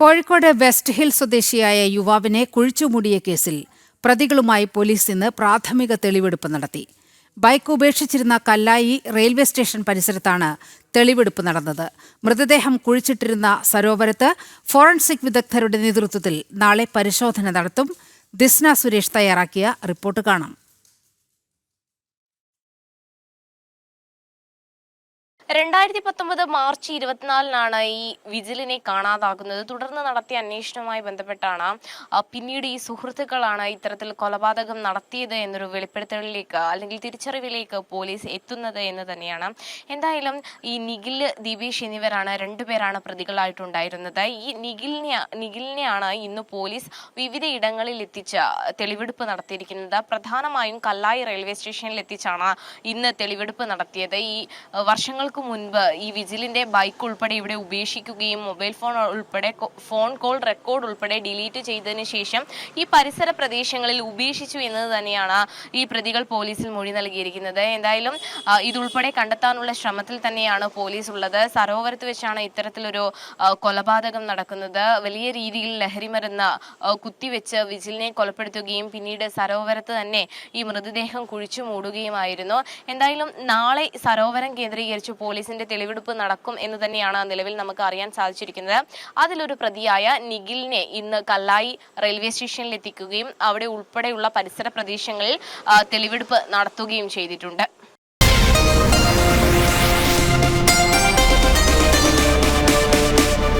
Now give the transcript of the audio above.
Kozhikode west hill സ്വദേശിയായ യുവാവിനെ കുഴിച്ചുമൂടിയ കേസിൽ പ്രതികളുമായി പോലീസ് ഇന്ന് പ്രാഥമിക തെളിവെടുപ്പ് നടത്തി. ബൈക്ക് ഉപേക്ഷിച്ചിരുന്ന കല്ലായി റെയിൽവേ സ്റ്റേഷൻ പരിസരത്താണ് തെളിവെടുപ്പ് നടന്നത്. മൃതദേഹം കുഴിച്ചിട്ടിരുന്ന സരോവരത്ത് ഫോറൻസിക് വിദഗ്ധരുടെ നേതൃത്വത്തിൽ നാളെ പരിശോധന നടത്തും. ദിസ്ന സുരേഷ് തയ്യാറാക്കിയ റിപ്പോർട്ട് കാണാം. രണ്ടായിരത്തി പത്തൊമ്പത് മാർച്ച് ഇരുപത്തിനാലിനാണ് ഈ വിജിലിനെ കാണാതാകുന്നത്. തുടർന്ന് നടത്തിയ അന്വേഷണവുമായി ബന്ധപ്പെട്ടാണ് പിന്നീട് ഈ സുഹൃത്തുക്കളാണ് ഇത്തരത്തിൽ കൊലപാതകം നടത്തിയത് എന്നൊരു വെളിപ്പെടുത്തലിലേക്ക് അല്ലെങ്കിൽ തിരിച്ചറിവിലേക്ക് പോലീസ് എത്തുന്നത് എന്ന് തന്നെയാണ്. എന്തായാലും ഈ നിഖിൽ ദിവേഷ് എന്നിവരാണ് രണ്ടുപേരാണ് പ്രതികളായിട്ടുണ്ടായിരുന്നത്. ഈ നിഖിലിനെ നിഖിലിനെയാണ് ഇന്ന് പോലീസ് വിവിധ ഇടങ്ങളിൽ എത്തിച്ച് തെളിവെടുപ്പ് നടത്തിയിരിക്കുന്നത്. പ്രധാനമായും കല്ലായി റെയിൽവേ സ്റ്റേഷനിൽ എത്തിച്ചാണ് ഇന്ന് തെളിവെടുപ്പ് നടത്തിയത്. ഈ അഹ്, വർഷങ്ങൾക്ക് മുൻപ് ഈ വിജിലിന്റെ ബൈക്ക് ഉൾപ്പെടെ ഇവിടെ ഉപേക്ഷിക്കുകയും മൊബൈൽ ഫോൺ ഉൾപ്പെടെ ഫോൺ കോൾ റെക്കോർഡ് ഉൾപ്പെടെ ഡിലീറ്റ് ചെയ്തതിനു ശേഷം ഈ പരിസര പ്രദേശങ്ങളിൽ ഉപേക്ഷിച്ചു എന്നത് തന്നെയാണ് ഈ പ്രതികൾ പോലീസിൽ മൊഴി നൽകിയിരിക്കുന്നത്. എന്തായാലും ഇതുൾപ്പെടെ കണ്ടെത്താനുള്ള ശ്രമത്തിൽ തന്നെയാണ് പോലീസ് ഉള്ളത് സരോവരത്ത് വെച്ചാണ് ഇത്തരത്തിലൊരു കൊലപാതകം നടക്കുന്നത്. വലിയ രീതിയിൽ ലഹരിമരുന്ന് മരുന്ന് കുത്തിവെച്ച് വിജിലിനെ കൊലപ്പെടുത്തുകയും പിന്നീട് സരോവരത്ത് തന്നെ ഈ മൃതദേഹം കുഴിച്ചു മൂടുകയുമായിരുന്നു. എന്തായാലും നാളെ സരോവരം കേന്ദ്രീകരിച്ച് പോലീസിന്റെ തെളിവെടുപ്പ് നടക്കും എന്ന് തന്നെയാണ് നിലവിൽ നമുക്ക് അറിയാൻ സാധിച്ചിരിക്കുന്നത്. അതിലൊരു പ്രതിയായ നിഖിലിനെ ഇന്ന് കല്ലായി റെയിൽവേ സ്റ്റേഷനിൽ എത്തിക്കുകയും അവിടെ ഉൾപ്പെടെയുള്ള പരിസര പ്രദേശങ്ങളിൽ തെളിവെടുപ്പ് നടത്തുകയും ചെയ്തിട്ടുണ്ട്.